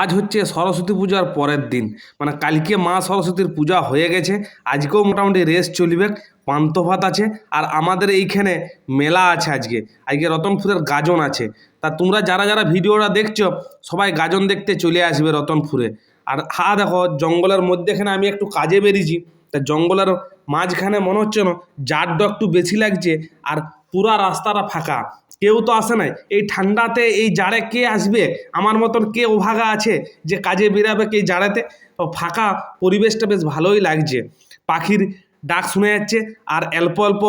আজ হচ্ছে সরস্বতী পূজার পরের দিন। মানে কালকে মা সরস্বতীর পূজা হয়ে গেছে, আজকেও মোটামুটি রেস্ট চলবে পান্ত ভাত আছে, আর আমাদের এইখানে মেলা আছে আজকে। আজকে রতনপুরের গাজন আছে। তা তোমরা যারা যারা ভিডিওটা দেখছ, সবাই গাজন দেখতে চলে আসবে রতনপুরে। আর হা, দেখো, জঙ্গলের মধ্যেখানে আমি একটু কাজে বেরিয়েছি। তা জঙ্গলের মাঝখানে মনে হচ্ছে না জারটা একটু বেশি লাগছে। আর পুরা রাস্তাটা ফাঁকা। কেউ তো আসে নাই। এই ঠান্ডাতে এই জাড়ে কে আসবে? আমার মতন কে ওভাগা আছে যে কাজে বেরাবে কে জাড়াতে? ফাঁকা পরিবেশটা বেশ ভালোই লাগছে। পাখির ডাক শুনে যাচ্ছে আর অল্প অল্প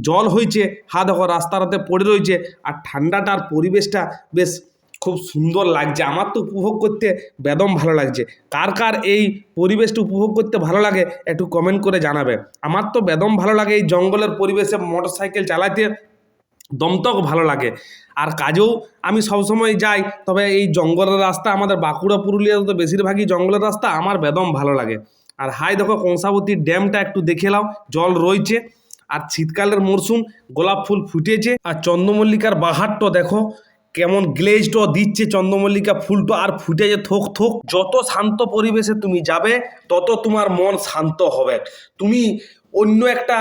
জল হয়েছে হা দেখো রাস্তাটাতে পড়ে রয়েছে আর ঠান্ডাটার পরিবেশটা বেশ খুব সুন্দর লাগছে। আমার তো উপভোগ করতে বেদম ভালো লাগছে। কার কার এই পরিবেশটা উপভোগ করতে ভালো লাগে একটু কমেন্ট করে জানাবে। আমার তো বেদম ভালো লাগে এই জঙ্গলের পরিবেশে মোটর সাইকেল চালাতে, দমতক ভালো লাগে। আর কাজেও আমি সবসময় যাই, তবে এই জঙ্গলের রাস্তা আমাদের বাঁকুড়া পুরুলিয়া তো বেশিরভাগই জঙ্গলের রাস্তা আমার বেদম ভালো লাগে। আর হাই দেখো কংসাবতী ড্যামটা একটু দেখে নাও, জল রয়েছে। আর শীতকালের মরশুম গোলাপ ফুল ফুটেছে। আর চন্দ্রমল্লিকার বাহারটা দেখো কেমন গ্লেজটা দিচ্ছে চন্দ্রমল্লিকা, ফুলটা আর ফুটে যে থোক থোক, যত শান্ত পরিবেশে তুমি যাবে, তত তোমার মন শান্ত হবে। তুমি অন্য একটা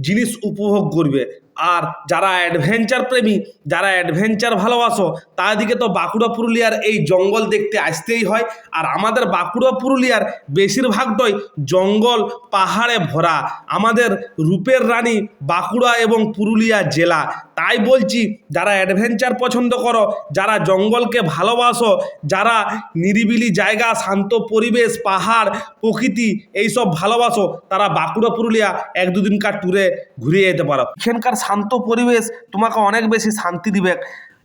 জিনিস উপভোগ করবে। আর যারা অ্যাডভেঞ্চার প্রেমী, যারা অ্যাডভেঞ্চার ভালোবাসো তাদেরকে তো বাঁকুড়া, পুরুলিয়ার এই জঙ্গল দেখতে আসতেই হয়। আর আমাদের বাঁকুড়া, পুরুলিয়ার বেশিরভাগটাই জঙ্গল পাহাড়ে ভরা। আমাদের রূপের রানী বাঁকুড়া এবং পুরুলিয়া জেলা। তাই বলছি, যারা অ্যাডভেঞ্চার পছন্দ করো, যারা জঙ্গলকে ভালোবাসো, যারা নিরিবিলি জায়গা, শান্ত পরিবেশ, পাহাড়, প্রকৃতি এইসব ভালোবাসো, তারা বাঁকুড়া, পুরুলিয়া এক দুদিনকার ট্যুরে ঘুরে যেতে পারো। এখানকার শান্ত পরিবেশ তোমাকে অনেক বেশি শান্তি দিবে।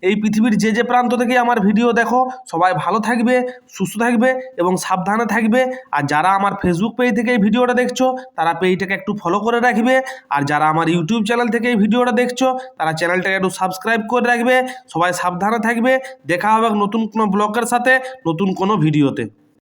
এই পৃথিবীর যে যে প্রান্ত থেকে আমার ভিডিও দেখো, সবাই ভালো থাকবে, সুস্থ থাকবে এবং সাবধানে থাকবে। আর যারা আমার ফেসবুক পেজ থেকে এই ভিডিওটা দেখছ, তারা পেজটাকে একটু ফলো করে রাখবে। আর যারা আমার ইউটিউব চ্যানেল থেকে এই ভিডিওটা দেখছ, তারা চ্যানেলটাকে একটু সাবস্ক্রাইব করে রাখবে। সবাই সাবধানে থাকবে। দেখা হবে নতুন কোনো ব্লগের সাথে, নতুন কোনো ভিডিওতে।